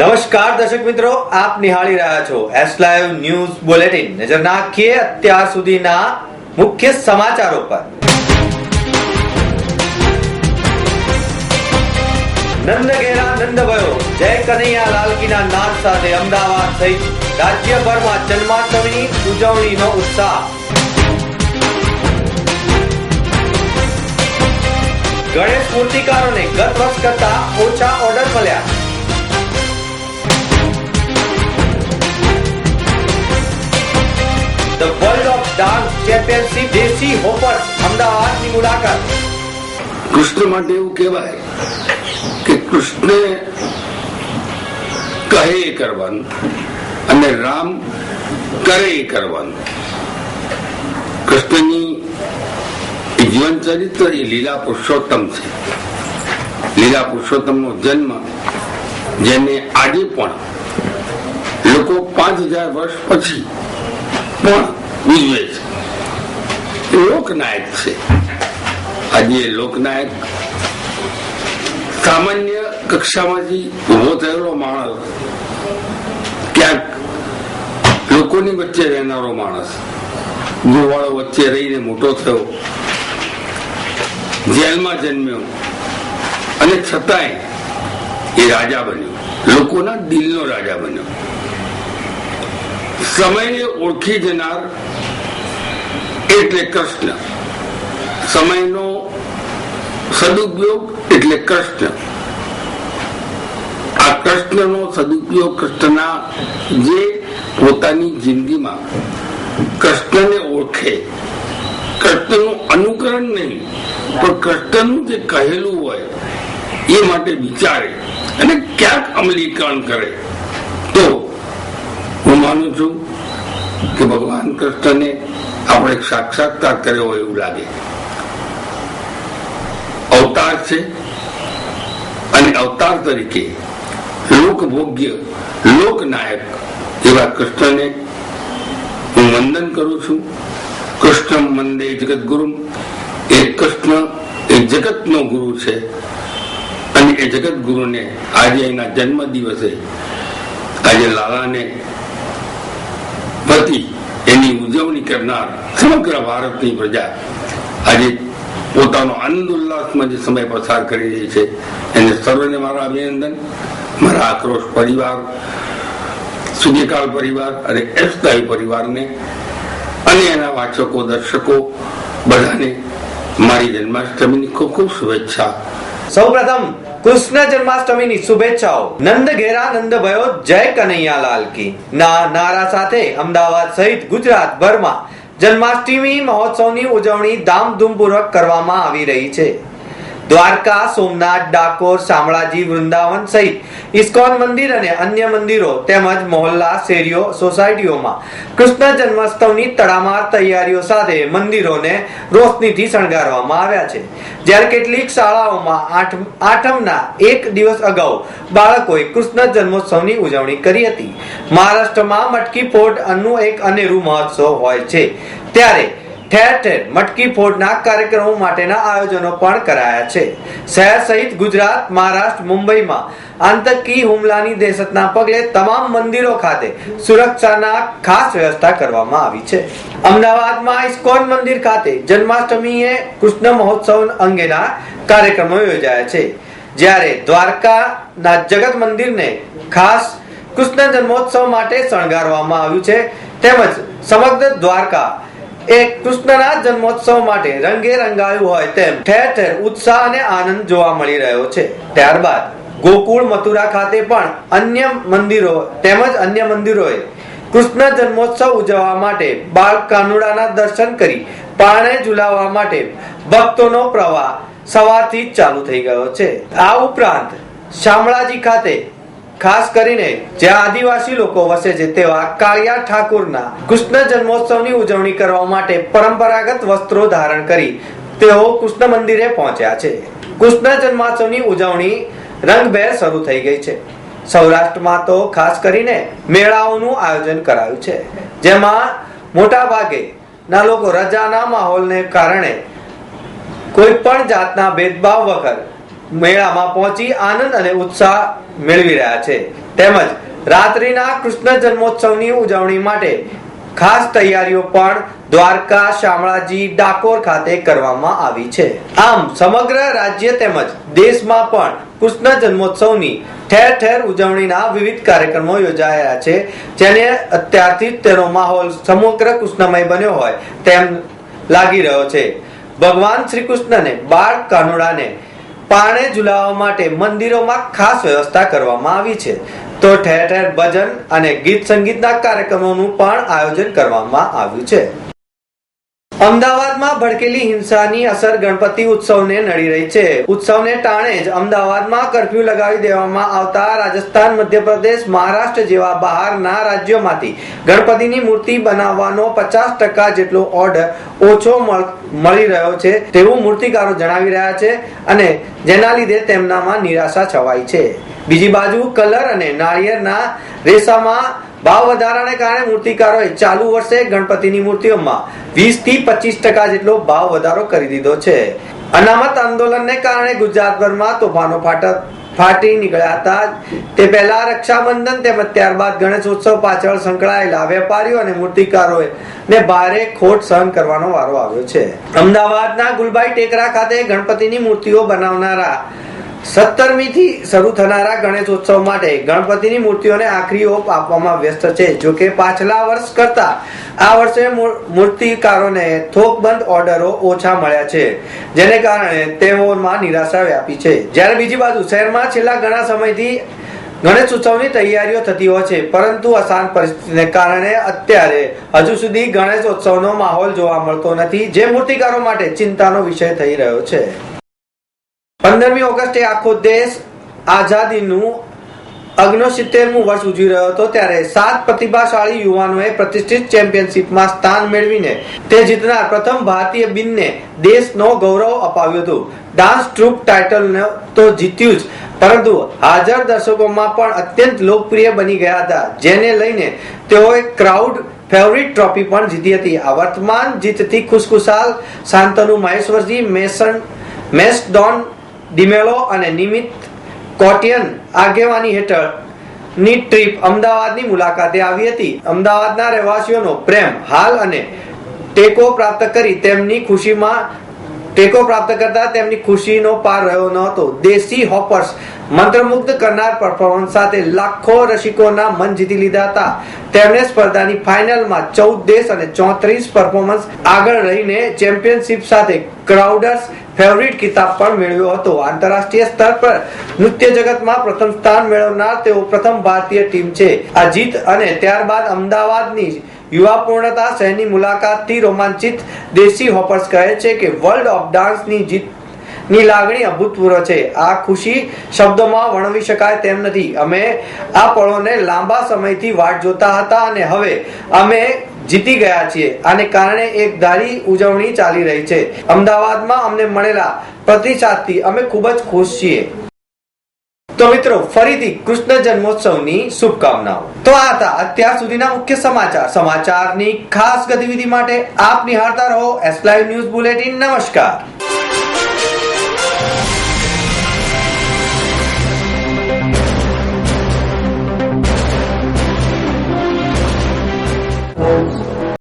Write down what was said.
નમસ્કાર દર્શક મિત્રો, આપ નિહાળી રહ્યા છો એસ લાઈવ ન્યૂઝ બુલેટિન નજર નાખીએ અત્યાર સુધીના મુખ્ય સમાચારો પર. નંદ ઘેરા નંદ ભયો જય કનૈયા લાલકીના નાદ સાથે અમદાવાદ સહિત રાજ્યભરમાં જન્માષ્ટમીની ઉજવણીનો ઉત્સાહ. ગણેશ મૂર્તિકારોને ગત વર્ષ કરતા ઓછા ઓર્ડર મળ્યા. The world of dance championship Desi Hoppers અમદાવાદની મુલાકાત. કૃષ્ણ માટે એવું કહેવાય કે કૃષ્ણ કહે કરવાનું અને રામ કરે કરવાનું. કૃષ્ણની જીવન ચરિત્ર એ લીલા પુરુષોત્તમ છે. લીલા પુરુષોત્તમનો જન્મ જેને આજે પણ લોકો પાંચ હજાર વર્ષ પછી પણ ઉજવે લોકનાયક છે આજે લોકનાયક સામાન્ય કક્ષામાંથી ઊભો થયેલો માણસ ક્યાંક લોકોની વચ્ચે રહેનારો માણસ ગોવાળો વચ્ચે રહીને મોટો થયો જેલમાં જન્મ્યો અને છતાંય એ રાજા બન્યો લોકોના દિલનો રાજા બન્યો સમયને ઓળખી જનાર એટલે કૃષ્ણ. સમયનો સદુપયોગ એટલે કૃષ્ણ. આ કૃષ્ણનો સદુપયોગ કૃષ્ણના જે પોતાની જિંદગીમાં કૃષ્ણને ઓળખે. કૃષ્ણનું અનુકરણ નહીં, પણ કૃષ્ણનું જે કહેલું હોય એ માટે વિચારે અને ક્યાંક અમલીકરણ કરે. માનું છું કે ભગવાન કૃષ્ણને આપણે સાક્ષાત્કાર કર્યો હોય એવું લાગે. અવતાર છે અને અવતાર તરીકે લોકભોગ્ય લોકનાયક એવા કૃષ્ણને હું વંદન કરું છું. કૃષ્ણ મંદે જગત ગુરુ એ કૃષ્ણ એ જગતનો ગુરુ છે અને એ જગત ગુરુને આજે એના જન્મ દિવસે આજે લાલાને પતિ એની ઉજવણી કરનાર સમગ્ર ભારતની પ્રજા આજે પોતાનો આનંદ ઉલ્લાસમાં જે સમય પસાર કરી રહી છે, એને સર્વને મારા અભિનંદન, મારા આક્રોશ પરિવાર સૂર્યકાળ પરિવાર અને એસદાય પરિવારને અને એના વાચકો, દર્શકો, બધાને મારી જન્માષ્ટમીની ખૂબ ખૂબ શુભેચ્છા. સૌપ્રથમ કૃષ્ણ જન્માષ્ટમીની શુભેચ્છાઓ. નંદ ઘેરા નંદ ભયો, જય કનૈયા લાલ કી. ના, નારા સાથે અમદાવાદ સહિત ગુજરાતભરમાં જન્માષ્ટમી મહોત્સવની ઉજવણી ધામધૂમપૂર્વક કરવામાં આવી રહી છે. દ્વારકા, સોમનાથ, ડાકોર, શામળાજી, વૃંદાવન સહિત ઇસ્કોન મંદિર અને અન્ય મંદિરો તેમજ મોહલ્લા, શેરીઓ, સોસાયટીઓમાં કૃષ્ણ જન્મોત્સવની તડામાર તૈયારીઓ સાથે મંદિરોને રોશનીથી શણગારવામાં આવ્યા છે. જ્યારે કેટલીક શાળાઓમાં આઠ આઠમના એક દિવસ અગાઉ બાળકોએ કૃષ્ણ જન્મોત્સવની ઉજવણી કરી હતી. મહારાષ્ટ્રમાં મટકી ફોડ અનુ એક અનેરું મહોત્સવ હોય છે. ત્યારે ઠેર ઠેર મટકી ફોડના કાર્યક્રમો માટેના આયોજનો પણ કરાયા છે. શહેર સહિત ગુજરાત, મહારાષ્ટ્ર, મુંબઈમાં આતંકી હુમલાની દહેશતના પગલે તમામ મંદિરો ખાતે સુરક્ષાના ખાસ વ્યવસ્થા કરવામાં આવી છે. અમદાવાદમાં ઇસ્કોન મંદિર ખાતે જન્માષ્ટમીએ કૃષ્ણ મહોત્સવ અંગેના કાર્યક્રમો યોજાયા છે. જ્યારે દ્વારકાના જગત મંદિરને ખાસ કૃષ્ણ જન્મોત્સવ માટે શણગારવામાં આવ્યું છે. તેમજ સમગ્ર દ્વારકા એ કૃષ્ણના જન્મોત્સવ માટે રંગે રંગાયું હોય તેમ ઠેર ઠેર ઉત્સાહ અને આનંદ જોવા મળી રહ્યો છે. ત્યારબાદ ગોકુળ મથુરા ખાતે પણ અન્ય મંદિરો તેમજ અન્ય મંદિરોએ કૃષ્ણ જન્મોત્સવ ઉજવવા માટે બાળ કાનુડાના દર્શન કરી પાણે ઝુલાવવા માટે ભક્તોનો પ્રવાહ સવારથી ચાલુ થઈ ગયો છે. આ ઉપરાંત શામળાજી ખાતે ખાસ કરીને જ્યાં આદિવાસી લોકો વસે છે, તેવા કાળિયા ઠાકુરના કૃષ્ણ જન્મોત્સવની ઉજવણી કરવા માટે પરંપરાગત વસ્ત્રો ધારણ કરી તેઓ કૃષ્ણ મંદિરે પહોંચ્યા છે. કૃષ્ણ જન્મોત્સવની ઉજવણી રંગભેર શરૂ થઈ ગઈ છે. સૌરાષ્ટ્રમાં તો ખાસ કરીને મેળાઓનું આયોજન કરાયું છે. જેમાં મોટા ભાગે ના લોકો રજાના માહોલને કારણે કોઈ પણ જાતના ભેદભાવ વગર મેળામાં પહોંચી આનંદ અને ઉત્સાહ મેળવી રહ્યા છે. તેમજ રાત્રિના કૃષ્ણ જન્મોત્સવની ઉજવણી માટે ખાસ તૈયારીઓ પણ દ્વારકા, શામળાજી, ડાકોર ખાતે કરવામાં આવી છે. આમ સમગ્ર રાજ્ય તેમજ દેશમાં પણ કૃષ્ણ જન્મોત્સવની ઠેર ઠેર ઉજવણીના વિવિધ કાર્યક્રમો યોજાયા છે. જેને અત્યારથી તેનો માહોલ સમગ્ર કૃષ્ણમય બન્યો હોય તેમ લાગી રહ્યો છે. ભગવાન શ્રી કૃષ્ણને બાળ કાનુડાને પારણે ઝુલાવવા માટે મંદિરોમાં ખાસ વ્યવસ્થા કરવામાં આવી છે. તો ઠેર ઠેર ભજન અને ગીત સંગીતના કાર્યક્રમોનું પણ આયોજન કરવામાં આવ્યું છે. અમદાવાદમાં ભડકેલી હિંસાની અસર ગણપતિ ઉત્સવને નડી રહી છે. ઉત્સવને ટાણે જ અમદાવાદમાં કર્ફ્યુ લગાવી દેવામાં આવતા રાજસ્થાન, મધ્યપ્રદેશ, મહારાષ્ટ્ર જેવા બહારના રાજ્યોમાંથી ગણપતિની મૂર્તિ બનાવવાનો પચાસ ટકા જેટલો ઓર્ડર ઓછો મળ- મળી રહ્યો છે તેવું મૂર્તિકારો જણાવી રહ્યા છે અને જેના લીધે તેમનામાં નિરાશા છવાઈ છે. બીજી બાજુ કલર અને નાળિયેરના રેસામાં ભાવ વધારાને કારણે મૂર્તિકારોએ ચાલુ વર્ષે ગણપતિની મૂર્તિઓમાં વીસથી પચીસ ટકા જેટલો ભાવ વધારો કરી દીધો છે. અનામત આંદોલનને કારણે ગુજરાતભરમાં તોફાનો ફાટક ફાટી નીકળ્યા હતા. તે પહેલા રક્ષાબંધન તેમજ ત્યારબાદ ગણેશ ઉત્સવ પાછળ સંકળાયેલા વેપારીઓ અને મૂર્તિકારોએ ને ભારે ખોટ સહન કરવાનો વારો આવ્યો છે. અમદાવાદના ગુલબાઈ ટેકરા ખાતે ગણપતિની મૂર્તિઓ બનાવનારા સત્તરમી થી શરૂ થનારા ગણેશોત્સવ માટે ગણપતિની મૂર્તિઓને આખરી ઓપ આપવામાં વ્યસ્ત છે. જો કે પાછલા વર્ષ કરતા આ વર્ષે મૂર્તિકારોને થોકબંધ ઓર્ડરો ઓછા મળ્યા છે, જેને કારણે તેઓમાં નિરાશા વ્યાપી છે. જ્યારે બીજી બાજુ શહેરમાં છેલ્લા ઘણા સમયથી ગણેશ ઉત્સવની તૈયારીઓ થતી હોય છે, પરંતુ અશાંત પરિસ્થિતિને કારણે અત્યારે હજુ સુધી ગણેશ ઉત્સવનો માહોલ જોવા મળતો નથી, જે મૂર્તિકારો માટે ચિંતાનો વિષય થઈ રહ્યો છે. પંદરમી ઓગસ્ટે આખો દેશ આઝાદીનું અગ્નોસિત્તેરમું વર્ષ ઉજવી રહ્યો હતો ત્યારે સાત પ્રતિભાશાળી યુવાનોએ પ્રતિષ્ઠિત ચેમ્પિયનશિપમાં સ્થાન મેળવીને તે જીતનાર પ્રથમ ભારતીય બિનને દેશનો ગૌરવ અપાવ્યું હતું. ડાન્સ ટ્રુપ ટાઇટલ તો જીત્યું જ, પરંતુ હાજર દર્શકોમાં પણ અત્યંત લોકપ્રિય બની ગયા હતા, જેને લઈને તેઓએ ક્રાઉડ ફેવરિટ ટ્રોફી પણ જીતી હતી. આ વર્તમાન જીતથી ખુશખુશાલ શાંતનુ મહેશ્વરજી, મેસન મેસ ડોન ડિમેલો અને નિમિત કોટિયન આગેવાની હેઠળની ટ્રીપ અમદાવાદની મુલાકાતે આવી હતી. અમદાવાદના રહેવાસીઓનો પ્રેમ, હાલ અને ટેકો પ્રાપ્ત કરી તેમની ખુશીમાં, ટેકો પ્રાપ્ત કરતા તેમની ખુશીનો પાર રહ્યો ન હતો. દેશી હોપર્સ મંત્રમુગ્ધ કરનાર પરફોર્મન્સ સાથે લાખો રસિકોના મન જીતી લીધા હતા. તેમણે સ્પર્ધાની ફાઇનલમાં ચૌદ દેશ અને ચોત્રીસ પરફોર્મન્સ આગળ રહીને ચેમ્પિયનશિપ સાથે ક્રાઉડર્સ ફેવરિટ કિતાબ પણ મેળવ્યો હતો. આંતરરાષ્ટ્રીય સ્તર પર નૃત્ય જગતમાં પ્રથમ સ્થાન મેળવનાર તેઓ પ્રથમ ભારતીય ટીમ છે. આ જીત અને ત્યારબાદ અમદાવાદની યુવા પૂર્ણતા શહેરની મુલાકાતથી રોમાંચિત દેશી હોપર્સ કહે છે કે વર્લ્ડ ઓફ ડાન્સની જીત ની લાગણી અભૂતપૂર્વ છે. આ ખુશી શબ્દોમાં વર્ણવી શકાય તેમ નથી. અમે આ પળોને લાંબા સમયથી વાટ જોતા હતા અને હવે અમે જીતી ગયા છીએ. આને કારણે એક ધારી ઉજવણી ચાલી રહી છે. અમદાવાદમાં અમને મળેલા પ્રતિસાદથી અમે ખૂબ જ ખુશ છીએ. તો મિત્રો, ફરીથી કૃષ્ણ જન્મોત્સવની શુભકામનાઓ. તો આ હતા અત્યાર સુધીના મુખ્ય સમાચાર. સમાચારની ખાસ ગતિવિધિ માટે આપ નિહાળતા રહો. એસ લાઈવ ન્યૂઝ બુલેટિન નમસ્કાર. Thanks.